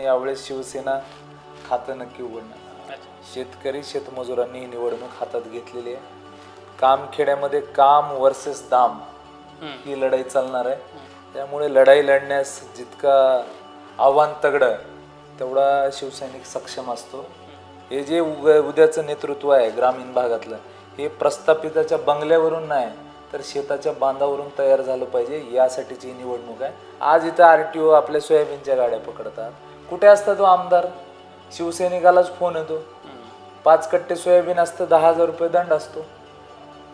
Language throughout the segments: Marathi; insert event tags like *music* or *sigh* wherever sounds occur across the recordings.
यावेळेस शिवसेना खातं नक्की उघडणार. शेतकरी शेतमजुरांनी ही निवडणूक हातात घेतलेली आहे. कामखेड्यामध्ये काम वर्सेस दाम. ही लढाई चालणार आहे. त्यामुळे लढाई लढण्यास जितका आव्हान तगडं तेवढा शिवसैनिक सक्षम असतो. हे जे उद्याचं नेतृत्व आहे ग्रामीण भागातलं हे प्रस्थापिताच्या बंगल्यावरून नाही तर शेताच्या बांधावरून तयार झालं पाहिजे यासाठीची निवडणूक आहे. आज इथं आर टी ओ आपल्या सोयाबीनच्या गाड्या पकडतात. कुठे असता तो आमदार? शिवसैनिकालाच फोन येतो. पाच कट्टे सोयाबीन असतं दहा हजार रुपये दंड असतो.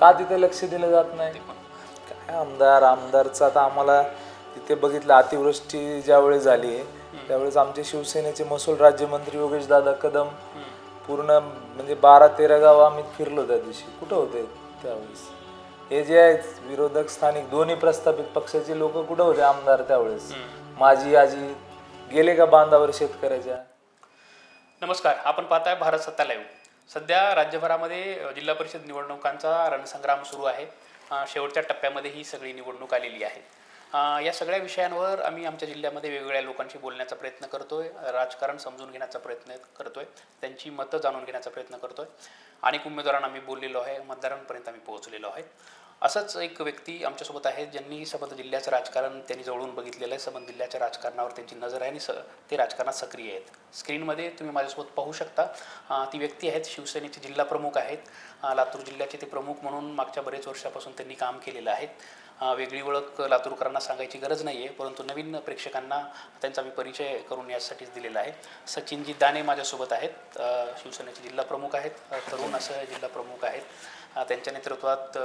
का तिथे लक्ष दिलं जात नाही? काय आमदार आमदारचं आता आम्हाला तिथे बघितलं अतिवृष्टी ज्यावेळेस झाली त्यावेळेस आमचे शिवसेनेचे महसूल राज्यमंत्री योगेश दादा कदम पूर्ण म्हणजे बारा तेरा गाव आम्ही फिरलो त्या दिवशी. कुठं होते त्यावेळेस? हे जे आहेत विरोधक स्थानिक दोन्ही प्रस्थापित पक्षाचे लोक कुठं होते आमदार त्यावेळेस? माझी आजी गेले का बांधावर शेतकऱ्याच्या? नमस्कार आपण पाहताय भारत सत्ता लाईव्ह सध्या राज्यभरामध्ये जिल्हा परिषद निवडणुकांचा रणसंग्राम सुरू आहे. शेवटच्या टप्प्यामध्ये ही सगळी निवडणूक आलेली आहे. या सगळ्या विषयांवर आम्ही आमच्या जिल्ह्यामध्ये वेगवेगळ्या लोकांशी बोलण्याचा प्रयत्न करतोय राजकारण समजून घेण्याचा प्रयत्न करतोय त्यांची मतं जाणून घेण्याचा प्रयत्न करतोय. अनेक उमेदवारांना आम्ही बोललेलो आहे मतदारांपर्यंत आम्ही पोहोचलेलो आहे. असंच एक व्यक्ती आमच्यासोबत आहे ज्यांनी सबंध जिल्ह्याचं राजकारण त्यांनी जवळून बघितलेलं आहे. सबंध जिल्ह्याच्या राजकारणावर त्यांची नजर आहे आणि स ते राजकारणात सक्रिय आहेत. स्क्रीनमध्ये तुम्ही माझ्यासोबत पाहू शकता ती व्यक्ती आहेत शिवसेनेचे जिल्हा प्रमुख आहेत. लातूर जिल्ह्याचे ते प्रमुख म्हणून मागच्या बरेच वर्षापासून त्यांनी काम केलेलं आहे. वेगळी ओळख लातूरकरांना सांगायची गरज नाही आहे परंतु नवीन प्रेक्षकांना त्यांचा मी परिचय करून यासाठीच दिलेला आहे. सचिनजी दाने माझ्यासोबत आहेत. शिवसेनेचे जिल्हा प्रमुख आहेत. तरुण असं जिल्हा प्रमुख आहेत. त्यांच्या नेतृत्वात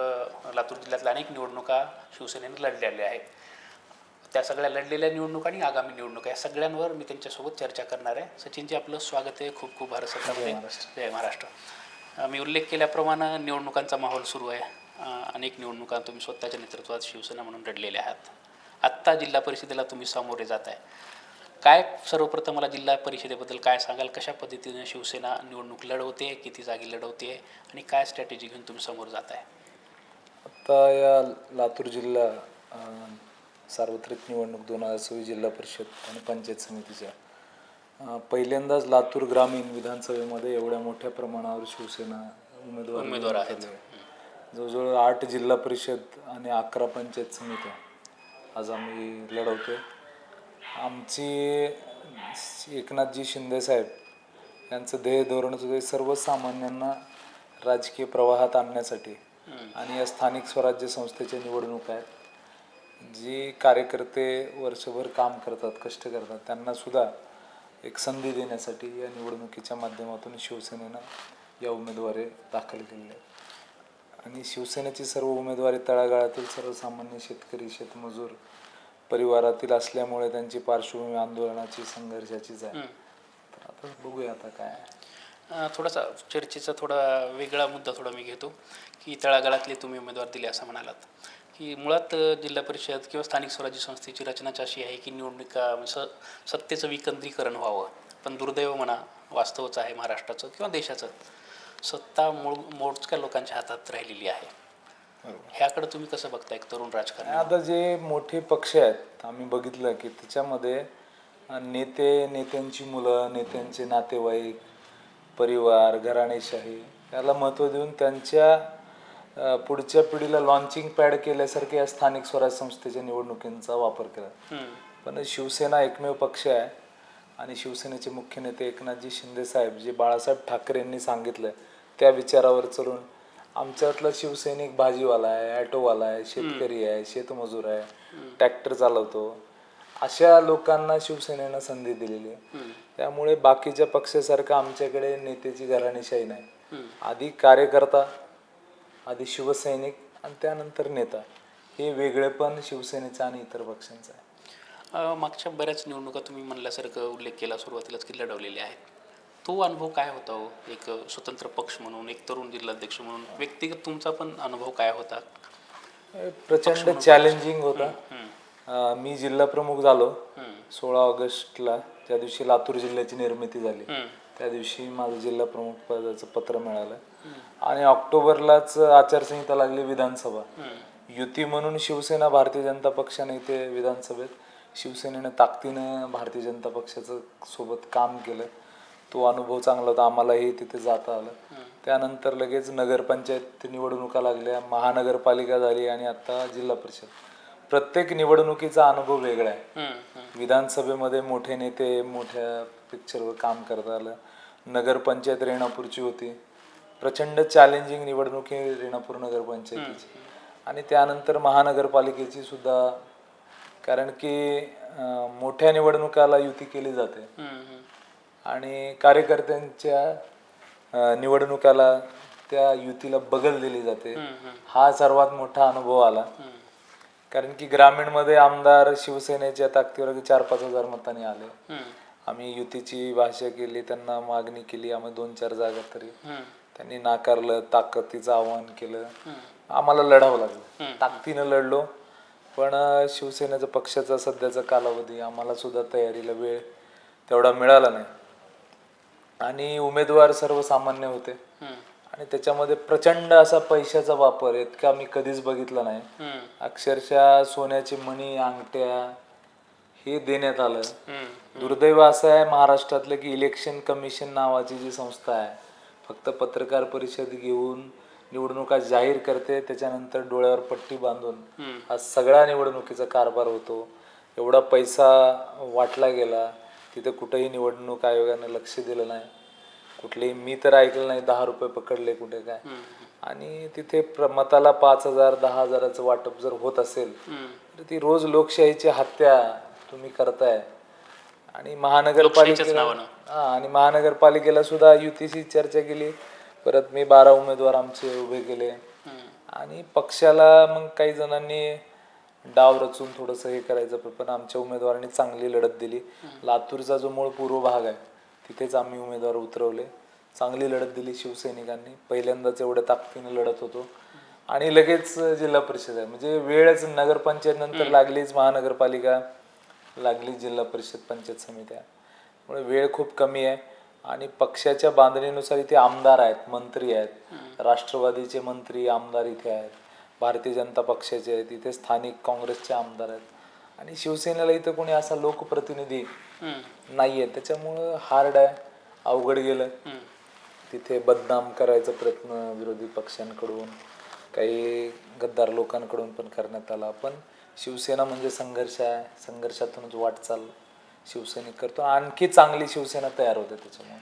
लातूर जिल्ह्यातल्या अनेक निवडणुका शिवसेनेने लढलेल्या आहेत. त्या सगळ्या लढलेल्या निवडणुका आणि आगामी निवडणुका या सगळ्यांवर मी त्यांच्यासोबत चर्चा करणार आहे. सचिनजी आपलं स्वागत आहे खूप खूप भारत सरकारमध्ये. जय महाराष्ट्र. मी उल्लेख केल्याप्रमाणे निवडणुकांचा माहोल सुरू आहे. अनेक निवडणुका तुम्ही स्वतःच्या नेतृत्वात शिवसेना म्हणून लढलेल्या आहात. आत्ता जिल्हा परिषदेला तुम्ही सामोरे जात आहे. काय सर्वप्रथम मला जिल्हा परिषदेबद्दल काय सांगाल? कशा पद्धतीने शिवसेना निवडणूक लढवते? किती जागी लढवते? आणि काय स्ट्रॅटेजी घेऊन तुम्ही समोर जात आहे? आता या लातूर जिल्हा सार्वत्रिक निवडणूक दोन हजार सव्वीस जिल्हा परिषद आणि पंचायत समितीच्या पहिल्यांदाच लातूर ग्रामीण विधानसभेमध्ये एवढ्या मोठ्या प्रमाणावर शिवसेना उमेदवार उमेदवार आहेत. जवळजवळ आठ जिल्हा परिषद आणि अकरा पंचायत समित्या. आज आम्ही लढवतोय. आमची एकनाथजी शिंदे साहेब यांचं ध्येय धोरण होतं सर्वसामान्यांना राजकीय प्रवाहात आणण्यासाठी आणि या स्थानिक स्वराज्य संस्थेच्या निवडणूक आहेत. जी कार्यकर्ते वर्षभर काम करतात कष्ट करतात त्यांना सुद्धा एक संधी देण्यासाठी या निवडणुकीच्या माध्यमातून शिवसेनेनं या उमेदवारी दाखल केलेल्या आहेत. आणि शिवसेनेची सर्व उमेदवारी तळागाळातील सर्वसामान्य शेतकरी शेतमजूर परिवारातील असल्यामुळे त्यांची पार्श्वभूमी आंदोलनाची संघर्षाचीच आहे तर आता बघूया आता काय थोडासा चर्चेचा थोडा वेगळा मुद्दा थोडा मी घेतो की तळागाळातले तुम्ही उमेदवार दिले असं म्हणालात. की मुळात जिल्हा परिषद किंवा स्थानिक स्वराज्य संस्थेची रचनाच अशी आहे की निवडणुका स सत्तेचं विकेंद्रीकरण व्हावं. पण दुर्दैव म्हणा वास्तवच आहे महाराष्ट्राचं किंवा देशाचं. सत्ता मूळ मोजक्या लोकांच्या हातात राहिलेली आहे. ह्याकडे तुम्ही कसं बघता एक तरुण राजकारण? आता जे मोठे पक्ष आहेत आम्ही बघितलं की त्याच्यामध्ये नेते नेत्यांची मुलं नेत्यांचे नातेवाईक परिवार घराणेशाही याला महत्त्व देऊन त्यांच्या पुढच्या पिढीला लॉन्चिंग पॅड केल्यासारखे या स्थानिक स्वराज्य संस्थेच्या निवडणुकींचा वापर केला. पण शिवसेना एकमेव पक्ष आहे आणि शिवसेनेचे मुख्य नेते एकनाथजी शिंदे साहेब जे बाळासाहेब ठाकरेंनी सांगितलं त्या विचारावर चलून आमच्यातला शिवसैनिक भाजीवाला आहे ॲटोवाला आहे शेतकरी आहे शेतमजूर आहे ट्रॅक्टर चालवतो. अशा लोकांना शिवसेनेनं संधी दिलेली आहे. त्यामुळे बाकीच्या पक्षासारखं आमच्याकडे नेत्याची घराणेशाही नाही. आधी कार्यकर्ता आधी शिवसैनिक आणि त्यानंतर नेता. हे वेगळेपण शिवसेनेचं आणि इतर पक्षांचं आहे. मागच्या बऱ्याच निवडणुका तुम्ही म्हणल्यासारखं उल्लेख केला सुरुवातीलाच की लढवलेल्या आहेत. तो अनुभव काय होता हो? एक स्वतंत्र पक्ष म्हणून एक तरुण जिल्हाध्यक्ष म्हणून व्यक्तिगत तुमचा पण अनुभव काय होता? प्रचंड चॅलेंजिंग होता. मी जिल्हा प्रमुख झालो. सोळा ऑगस्टला त्या दिवशी लातूर जिल्ह्याची निर्मिती झाली. त्या दिवशी माझं जिल्हा प्रमुख पदाचं पत्र मिळालं. आणि ऑक्टोबरलाच आचारसंहिता लागली विधानसभा. युती म्हणून शिवसेना भारतीय जनता पक्षाने इथे विधानसभेत शिवसेनेनं ताकदीनं भारतीय जनता पक्षाचं सोबत काम केलं. तो अनुभव चांगला होता आम्हालाही तिथे जाता आलं. त्यानंतर लगेच नगरपंचायत निवडणुका लागल्या महानगरपालिका झाली आणि आता जिल्हा परिषद. प्रत्येक निवडणुकीचा अनुभव वेगळा आहे. विधानसभेमध्ये मोठे नेते मोठ्या पिक्चरवर काम करता आलं. नगरपंचायत रेणापूरची होती. प्रचंड चॅलेंजिंग निवडणूक ही रेणापूर नगरपंचायतीची. आणि त्यानंतर महानगरपालिकेची सुद्धा कारण की मोठ्या निवडणुकाला युती केली जाते. आणि कार्यकर्त्यांच्या निवडणुकाला त्या युतीला बगल दिली जाते. हा सर्वात मोठा अनुभव आला. कारण की ग्रामीणमध्ये आमदार शिवसेनेच्या ताकदीवर चार पाच हजार मतांनी आले. आम्ही युतीची भाषा केली त्यांना मागणी केली आम्ही दोन चार जागा तरी. त्यांनी नाकारलं ताकदीचं आवाहन केलं. आम्हाला लढावं लागलं. ताकदीनं लढलो. पण शिवसेनेचा पक्षाचा सध्याचा कालावधी आम्हाला सुद्धा तयारीला वेळ तेवढा मिळाला नाही. आणि उमेदवार सर्वसामान्य होते. आणि त्याच्यामध्ये प्रचंड असा पैशाचा वापर इतका मी कधीच बघितला नाही. अक्षरशः सोन्याची मणी अंगठ्या हे देण्यात आलं. दुर्दैव असं आहे महाराष्ट्रातलं की इलेक्शन कमिशन नावाची जी संस्था आहे फक्त पत्रकार परिषद घेऊन निवडणुका जाहीर करते त्याच्यानंतर डोळ्यावर पट्टी बांधून हा सगळा निवडणुकीचा कारभार होतो. एवढा पैसा वाटला गेला. तिथे कुठेही निवडणूक आयोगाने लक्ष दिलं नाही. कुठलेही मी तर ऐकलं नाही दहा रुपये पकडले कुठे काय. आणि तिथे मताला पाच हजार दहा हजाराचं वाटप जर होत असेल तर ती रोज लोकशाहीची हत्या तुम्ही करताय. आणि महानगरपालिकेला हा आणि महानगरपालिकेला सुद्धा युतीशी चर्चा केली. परत मी बारा उमेदवार आमचे उभे केले. आणि पक्षाला मग काही जणांनी डाव रचून थोडंसं हे करायचं पण- पण आमच्या उमेदवारांनी चांगली लढत दिली. लातूरचा जो मूळ पूर्व भाग आहे तिथेच आम्ही उमेदवार उतरवले. चांगली लढत दिली शिवसैनिकांनी. पहिल्यांदाच एवढ्या ताकदीने लढत होतो. आणि लगेच जिल्हा परिषद आहे. म्हणजे वेळच नगरपंचायत नंतर लागलीच महानगरपालिका लागली जिल्हा परिषद पंचायत समित्या त्यामुळे वेळ खूप कमी आहे. आणि पक्षाच्या बांधणीनुसार इथे आमदार आहेत मंत्री आहेत. राष्ट्रवादीचे मंत्री आमदार इथे आहेत. भारतीय जनता पक्षाचे आहेत इथे स्थानिक काँग्रेसचे आमदार आहेत. आणि शिवसेनेला इथं कोणी असा लोकप्रतिनिधी नाही आहे त्याच्यामुळं हार्ड आहे. अवघड गेलं तिथे बदनाम करायचा प्रयत्न विरोधी पक्षांकडून काही गद्दार लोकांकडून पण करण्यात आला. पण शिवसेना म्हणजे संघर्ष आहे. संघर्षातूनच वाटचाल शिवसैनिक करतो. आणखी चांगली शिवसेना तयार होते त्याच्यामुळे.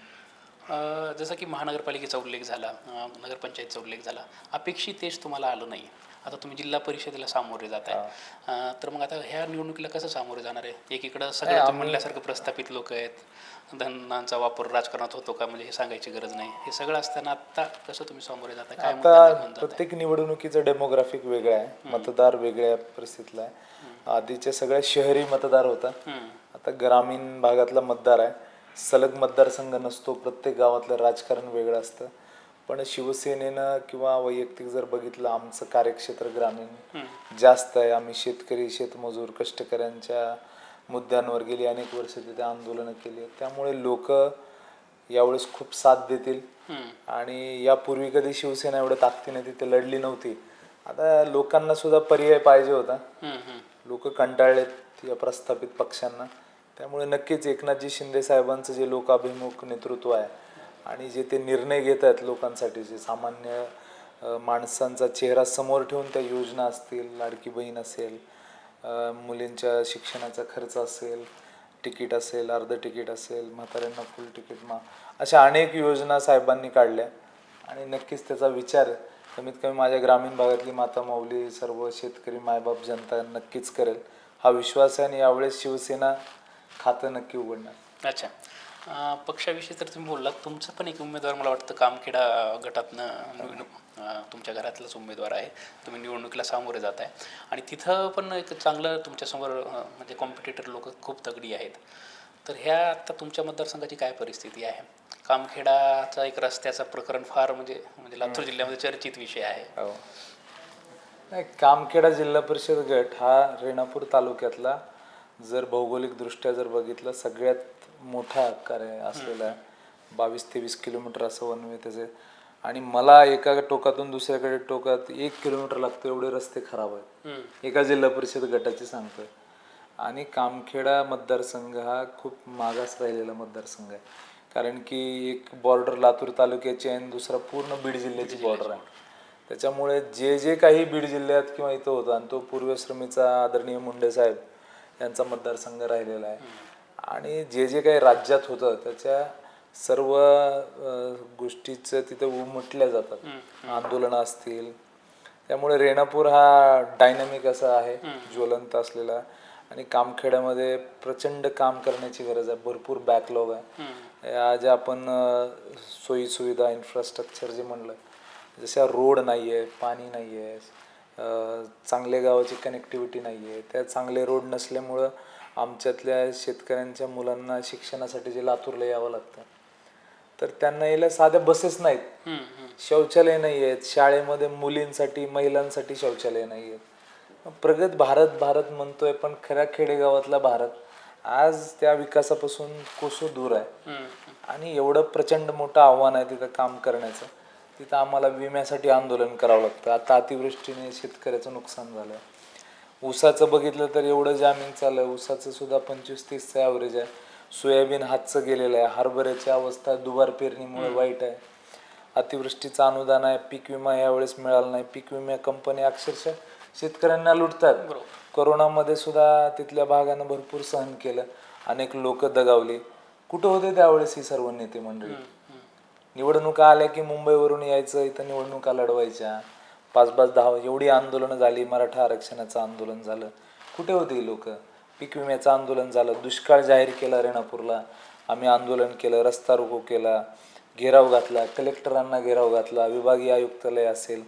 जसं की महानगरपालिकेचा उल्लेख झाला नगरपंचायतचा उल्लेख झाला अपेक्षित तेच तुम्हाला आलं नाही. आता तुम्ही जिल्हा परिषदेला सामोरे जात आहे तर मग आता ह्या निवडणुकीला कसं सामोरे जाणार आहे? एकीकडं सगळं तुम्ही म्हणल्यासारखं प्रस्थापित लोक आहेत. धनांचा वापर राजकारणात होतो का? म्हणजे हे सांगायची गरज नाही. हे सगळं असताना आता कसं तुम्ही सामोरे काय मुद्दा निर्माण आता? प्रत्येक निवडणुकीचं डेमोग्राफिक वेगळं आहे. मतदार वेगळ्या परिस्थितीला आहे. आधीचे सगळे शहरी मतदार होता. आता ग्रामीण भागातला मतदार आहे. सलग मतदारसंघ नसतो प्रत्येक गावातलं राजकारण वेगळं असतं. पण शिवसेनेनं किंवा वैयक्तिक जर बघितलं आमचं कार्यक्षेत्र ग्रामीण जास्त आहे. आम्ही शेतकरी शेतमजूर कष्टकऱ्यांच्या मुद्द्यांवर गेली अनेक वर्ष तिथे आंदोलनं केली. त्यामुळे लोक यावेळेस खूप साथ देतील. आणि यापूर्वी कधी शिवसेना एवढ्या ताकदीने तिथे लढली नव्हती. आता लोकांना सुद्धा पर्याय पाहिजे होता. लोक कंटाळलेत या प्रस्थापित पक्षांना. त्यामुळे नक्कीच एकनाथजी शिंदे साहेबांचं जे लोकाभिमुख नेतृत्व आहे आणि जे ते निर्णय घेत आहेत लोकांसाठी जे सामान्य माणसांचा चेहरा समोर ठेवून त्या योजना असतील लाडकी बहीण असेल मुलींच्या शिक्षणाचा खर्च असेल तिकीट असेल अर्ध तिकीट असेल म्हाताऱ्यांना फुल तिकीट मा अशा अनेक योजना साहेबांनी काढल्या आणि नक्कीच त्याचा विचार कमीत कमी माझ्या ग्रामीण भागातली माता माऊली सर्व शेतकरी मायबाप जनता नक्कीच करेल. हा विश्वास आहे आणि यावेळेस शिवसेना खातं नक्की उघडणार. अच्छा. अं, पक्षाविषयी तर तुम्ही बोललात. तुमचं पण एक उमेदवार मला वाटतं कामखेडा अं, गटातनं निवडणूक अं, तुमच्या घरातलाच उमेदवार आहे. तुम्ही निवडणुकीला सामोरे जात आहे. आणि तिथं पण एक चांगलं तुमच्यासमोर अं, म्हणजे कॉम्पिटिटर लोक खूप तगडी आहेत. तर ह्या आता तुमच्या मतदारसंघाची काय परिस्थिती आहे? कामखेडाचा एक रस्त्याचा प्रकरण फार म्हणजे म्हणजे लातूर जिल्ह्यामध्ये चर्चित विषय आहे. हो. नाही कामखेडा जिल्हा परिषद गट हा रेणापूर तालुक्यातला जर भौगोलिकदृष्ट्या जर बघितलं सगळ्यात मोठा कार्य असलेला आहे बावीस तेवीस किलोमीटर असं वनवे त्याचे. आणि मला एका टोकातून दुसऱ्याकडे टोकात एक किलोमीटर लागतो एवढे रस्ते खराब आहेत. एका जिल्हा परिषद गटाची सांगतोय. आणि कामखेडा मतदारसंघ हा खूप मागास राहिलेला मतदारसंघ आहे. कारण की एक बॉर्डर लातूर तालुक्याची आहे आणि दुसरा पूर्ण बीड जिल्ह्याची बॉर्डर आहे. त्याच्यामुळे जे जे काही बीड जिल्ह्यात किंवा इथं होतं आणि तो पूर्वश्रमीचा आदरणीय मुंडे साहेब यांचा मतदारसंघ राहिलेला आहे. आणि जे जे काही राज्यात होतं त्याच्या सर्व गोष्टीचं तिथं उमटल्या जातात. आंदोलनं असतील. त्यामुळे रेणापूर हा डायनामिक असा आहे ज्वलंत असलेला. आणि कामखेड्यामध्ये प्रचंड काम करण्याची गरज आहे. भरपूर बॅकलॉग आहे. आज आपण अ, सोयी सुविधा इन्फ्रास्ट्रक्चर जे म्हणलं जशा रोड नाही आहे पाणी नाही आहे चांगल्या गावाची कनेक्टिव्हिटी नाही आहे त्या चांगले रोड नसल्यामुळं आमच्यातल्या शेतकऱ्यांच्या मुलांना शिक्षणासाठी जे लातूरला यावं लागतं. तर त्यांना यायला साध्या बसेस नाहीत. शौचालय नाही आहेत शाळेमध्ये मुलींसाठी महिलांसाठी शौचालय नाही आहेत प्रगत भारत भारत म्हणतोय पण खऱ्या खेडेगावातला भारत आज त्या विकासापासून कोसो दूर आहे. आणि एवढं प्रचंड मोठं आव्हान आहे तिथं काम करण्याचं. तिथं आम्हाला विम्यासाठी आंदोलन करावं लागतं. आता अतिवृष्टीने शेतकऱ्याचं नुकसान झालं ऊसाचं बघितलं तर एवढं जामीन चाललं आहे ऊसाचं सुद्धा पंचवीस तीसचं ॲव्हरेज आहे. सोयाबीन हातचं गेलेलं आहे. हरभऱ्याची अवस्था दुबार पेरणीमुळे वाईट आहे. अतिवृष्टीचं अनुदान आहे. पीक विमा यावेळेस मिळाला नाही. पीक विमा कंपन्या अक्षरशः शेतकऱ्यांना लुटतात. कोरोनामध्ये सुद्धा तिथल्या भागानं भरपूर सहन केलं. अनेक लोक दगावली. कुठं होते त्यावेळेस ही सर्व नेते मंडळी? निवडणुका आल्या की मुंबईवरून यायचं इथं निवडणुका लढवायच्या. पाच पाच दहा एवढी आंदोलनं झाली मराठा आरक्षणाचं आंदोलन झालं. कुठे होते लोक? पीक विम्याचं आंदोलन झालं दुष्काळ जाहीर केला रेणापूरला. आम्ही आंदोलन केलं रस्ता रोको केला घेराव घातला कलेक्टरांना घेराव घातला विभागीय आयुक्तालय असेल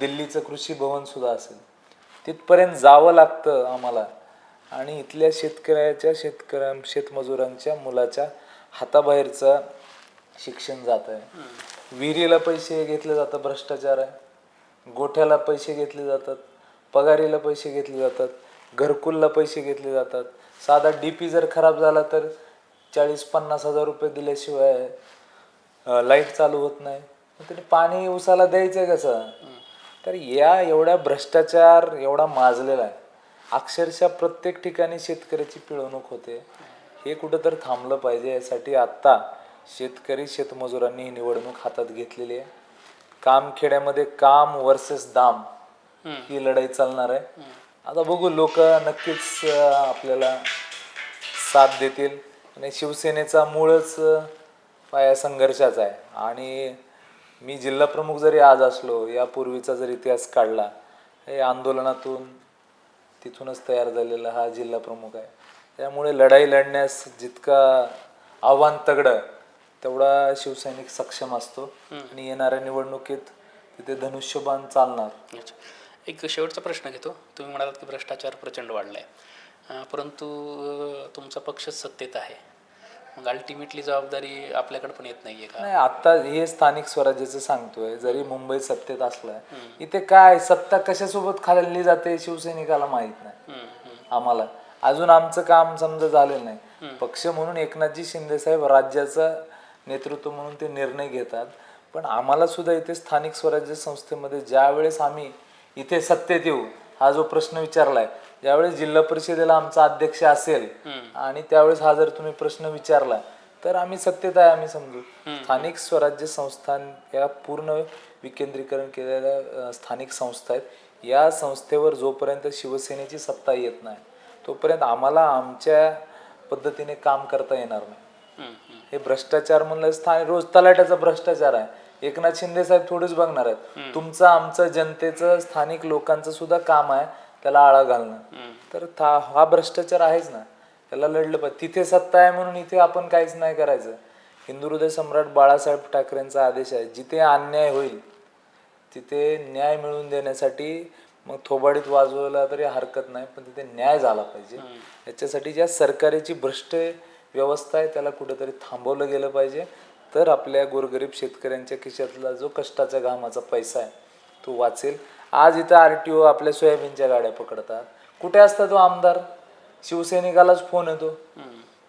दिल्लीचं कृषी भवनसुद्धा असेल. तिथपर्यंत जावं लागतं आम्हाला. आणि इथल्या शेतकऱ्याच्या शेतकऱ्या शेतमजुरांच्या मुलाच्या हाताबाहेरचं शिक्षण जात आहे विहिरीला पैसे घेतले जातात भ्रष्टाचार आहे. गोठ्याला पैसे घेतले जातात पगारीला पैसे घेतले जातात घरकुलला पैसे घेतले जातात. साधा डीपी जर खराब झाला तर चाळीस पन्नास हजार रुपये दिल्याशिवाय लाइट चालू होत नाही. तरी पाणी उसाला द्यायचं आहे कसं? तर या एवढ्या भ्रष्टाचार एवढा माजलेला आहे. अक्षरशः प्रत्येक ठिकाणी शेतकऱ्याची पिळवणूक होते. हे कुठं तर थांबलं पाहिजे यासाठी आत्ता शेतकरी शेतमजुरांनी ही निवडणूक हातात घेतलेली आहे. कामखेड्यामध्ये काम वर्सेस दाम ही लढाई चालणार आहे. आता बघू लोक नक्कीच आपल्याला साथ देतील. आणि शिवसेनेचा मूळच पाया संघर्षाचा आहे. आणि मी जिल्हा प्रमुख जरी आज असलो यापूर्वीचा जर इतिहास काढला हे आंदोलनातून तिथूनच तयार झालेला हा जिल्हा प्रमुख आहे. त्यामुळे लढाई लढण्यास जितका आव्हान तगडं तेवढा शिवसैनिक सक्षम असतो आणि येणाऱ्या निवडणुकीत तिथे धनुष्यबाण चालणार. एक शेवटचा प्रश्न घेतो. तुम्ही म्हणालात की भ्रष्टाचार प्रचंड वाढला आहे परंतु तुमचा पक्ष सत्तेत आहे. मग अल्टिमेटली जबाबदारी आपल्याकडे पण येत नाहीये का? नाही आता हे स्थानिक स्वराज्याचं सांगतोय. जरी मुंबई सत्तेत असलाय इथे काय सत्ता कशासोबत खाल्ली जाते शिवसैनिकाला माहीत नाही. आम्हाला. अजून आमचं काम समजा झालेलं नाही. पक्ष म्हणून एकनाथजी शिंदे साहेब राज्याचं नेतृत्व म्हणून ते निर्णय घेतात. पण आम्हाला सुद्धा इथे स्थानिक स्वराज्य संस्थेमध्ये ज्या वेळेस आम्ही इथे सत्तेत येऊ हा जो प्रश्न विचारलाय ज्यावेळेस जिल्हा परिषदेला आमचा अध्यक्ष असेल आणि त्यावेळेस हा जर तुम्ही प्रश्न विचारला तर आम्ही सत्तेत आहे आम्ही समजू. स्थानिक स्वराज्य संस्थान या पूर्ण विकेंद्रीकरण केलेल्या स्थानिक संस्था आहेत. या संस्थेवर जोपर्यंत शिवसेनेची सत्ता येत नाही तोपर्यंत आम्हाला आमच्या पद्धतीने काम करता येणार नाही. हे भ्रष्टाचार म्हणलं स्थानिक रोज तलाट्याचा भ्रष्टाचार आहे. एकनाथ शिंदे साहेब थोडीच बघणार आहेत. तुमचं आमचं जनतेचं स्थानिक लोकांचं सुद्धा काम आहे त्याला आळा घालणं. तर था- हा भ्रष्टाचार आहेच ना. त्याला लढलं पाहिजे. तिथे सत्ता आहे म्हणून इथे आपण काहीच नाही करायचं. हिंदू हृदय सम्राट बाळासाहेब ठाकरेंचा आदेश आहे. जिथे अन्याय होईल तिथे न्याय मिळवून देण्यासाठी मग थोबाडीत वाजवायला तरी हरकत नाही पण तिथे न्याय झाला पाहिजे. याच्यासाठी ज्या सरकारीची भ्रष्ट व्यवस्था आहे त्याला कुठेतरी थांबवलं गेलं पाहिजे. तर आपल्या गोरगरीब शेतकऱ्यांच्या खिशातला जो कष्टाच्या घामाचा पैसा आहे तो वाचेल. आज इथं आर टी ओ आपल्या सोयाबीनच्या गाड्या पकडतात. कुठे असता तो आमदार? शिवसैनिकालाच फोन येतो.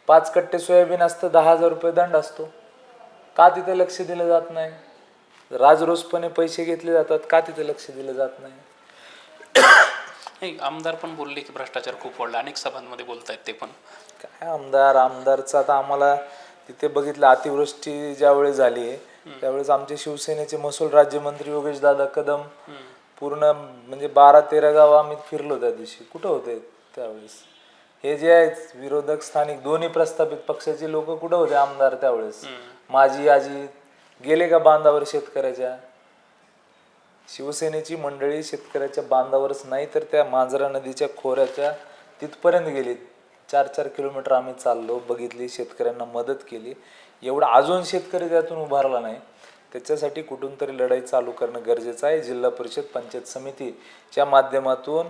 पाच कट्टे सोयाबीन असतं दहा हजार रुपये दंड असतो. का तिथे लक्ष दिलं जात नाही? राजरोसपणे पैसे घेतले जातात का तिथे लक्ष दिलं जात नाही? *coughs* नाही आमदार पण बोलले की भ्रष्टाचार खूप वाढला अनेक सभांमध्ये बोलतायत ते पण. काय आमदार आमदारचं आता आम्हाला तिथे बघितलं अतिवृष्टी ज्यावेळेस झाली त्यावेळेस आमचे शिवसेनेचे महसूल राज्यमंत्री योगेश दादा कदम पूर्ण म्हणजे बारा तेरा गाव आम्ही फिरलो त्या दिवशी. कुठं होते त्यावेळेस? हे जे आहेत विरोधक स्थानिक दोन्ही प्रस्थापित पक्षाचे लोक कुठं होते आमदार त्यावेळेस? माझी आजी गेले का बांधावर शेतकऱ्याच्या? शिवसेनेची मंडळी शेतकऱ्याच्या बांधावरच नाही तर त्या मांजरा नदीच्या खोऱ्याच्या तिथपर्यंत गेली चार चार किलोमीटर आम्ही चाललो बघितली शेतकऱ्यांना मदत केली. एवढा अजून शेतकरी त्यातून उभारला नाही. त्याच्यासाठी कुठून तरी लढाई चालू करणं गरजेचं आहे. जिल्हा परिषद पंचायत समितीच्या माध्यमातून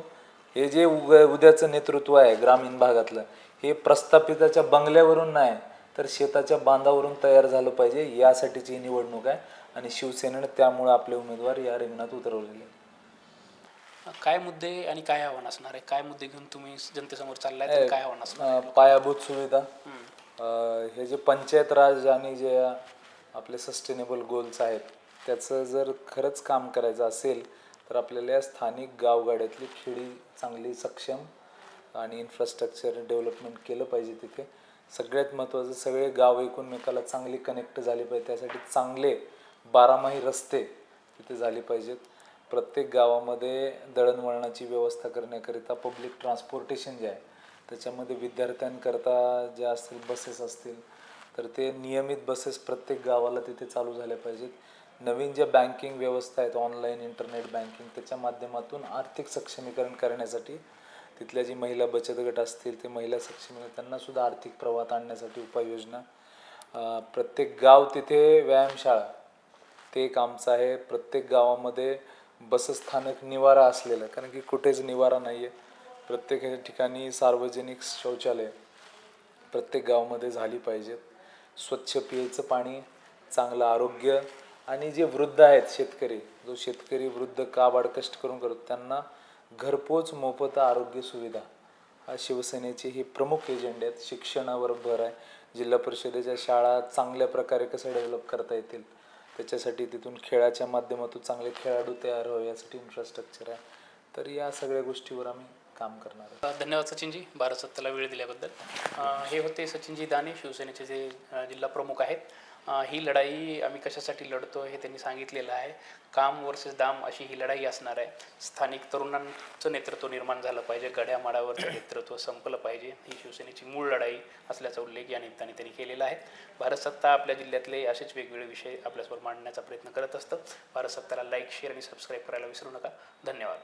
हे जे उग उद्याचं नेतृत्व आहे ग्रामीण भागातलं हे प्रस्थापिताच्या बंगल्यावरून नाही तर शेताच्या बांधावरून तयार झालं पाहिजे. यासाठीची ही निवडणूक आहे आणि शिवसेनेनं त्यामुळे आपले उमेदवार या रिंगणात उतरवलेले आहेत. काय मुद्दे आणि काय आव्हान असणार आहे? काय मुद्दे घेऊन तुम्ही जनतेसमोर चाललाय तर काय आव्हान असणार अं, पायाभूत सुविधा. अं, हे जे पंचायत राज आणि जे आपले सस्टेनेबल गोल्स आहेत त्याचं जर खरंच काम करायचं असेल तर आपल्याला या स्थानिक गावगाड्यातली खेडी चांगली सक्षम आणि इन्फ्रास्ट्रक्चर डेव्हलपमेंट केलं पाहिजे तिथे. सगळ्यात महत्त्वाचं सगळे गाव एकूणमेकाला चांगली कनेक्ट झाले पाहिजे. त्यासाठी चांगले बारामाही रस्ते तिथे झाले पाहिजेत. प्रत्येक गावामध्ये दळणवळणाची व्यवस्था करण्याकरिता पब्लिक ट्रान्सपोर्टेशन जे आहे त्याच्यामध्ये विद्यार्थ्यांकरता ज्या असतील बसेस असतील तर ते नियमित बसेस प्रत्येक गावाला तिथे चालू झाल्या पाहिजेत. नवीन ज्या बँकिंग व्यवस्था आहेत ऑनलाईन इंटरनेट बँकिंग त्याच्या माध्यमातून आर्थिक सक्षमीकरण करण्यासाठी तिथल्या जी महिला बचत गट असतील ते महिला सक्षमीकरण त्यांनासुद्धा आर्थिक प्रवाहात आणण्यासाठी उपाययोजना. प्रत्येक गाव तिथे व्यायामशाळा ते एक आमचं आहे. प्रत्येक गावामध्ये बसस्थानक निवारा असलेलं कारण की कुठेच निवारा नाही आहे प्रत्येक ह्या ठिकाणी सार्वजनिक शौचालय प्रत्येक गावामध्ये झाली पाहिजेत स्वच्छ पियाचं पाणी चांगलं आरोग्य आणि जे वृद्ध आहेत शेतकरी जो शेतकरी वृद्ध काबाड कष्ट करून करतो त्यांना घरपोच मोफत आरोग्य सुविधा. हा शिवसेनेचे हे प्रमुख एजेंडे आहेत. शिक्षणावर भर आहे. जिल्हा परिषदेच्या शाळा चांगल्या प्रकारे कसं डेव्हलप करता येतील? त्याच्यासाठी तिथून खेळाच्या माध्यमातून चांगले खेळाडू तयार व्हावे यासाठी इन्फ्रास्ट्रक्चर आहे. तर या सगळ्या गोष्टीवर आम्ही काम करणार आहोत. धन्यवाद सचिनजी भारत सत्ताला वेळ दिल्याबद्दल. हे होते सचिनजी दाने शिवसेनेचे जे जिल्हा प्रमुख आहेत. ही लढाई आम्ही कशासाठी लढतो हे त्यांनी सांगितलेलं आहे. काम वर्सेस दाम अशी ही लढाई असणार आहे. स्थानिक तरुणांचं नेतृत्व निर्माण झालं पाहिजे. गड्यामाडावरचं नेतृत्व संपलं पाहिजे. ही शिवसेनेची मूळ लढाई असल्याचा उल्लेख या निमित्ताने त्यांनी केलेला आहे. भारत सत्ता आपल्या जिल्ह्यातले असेच वेगवेगळे विषय आपल्यासमोर मांडण्याचा प्रयत्न करत असतं. भारत सत्ताला लाईक शेअर आणि सबस्क्राईब करायला विसरू नका. धन्यवाद.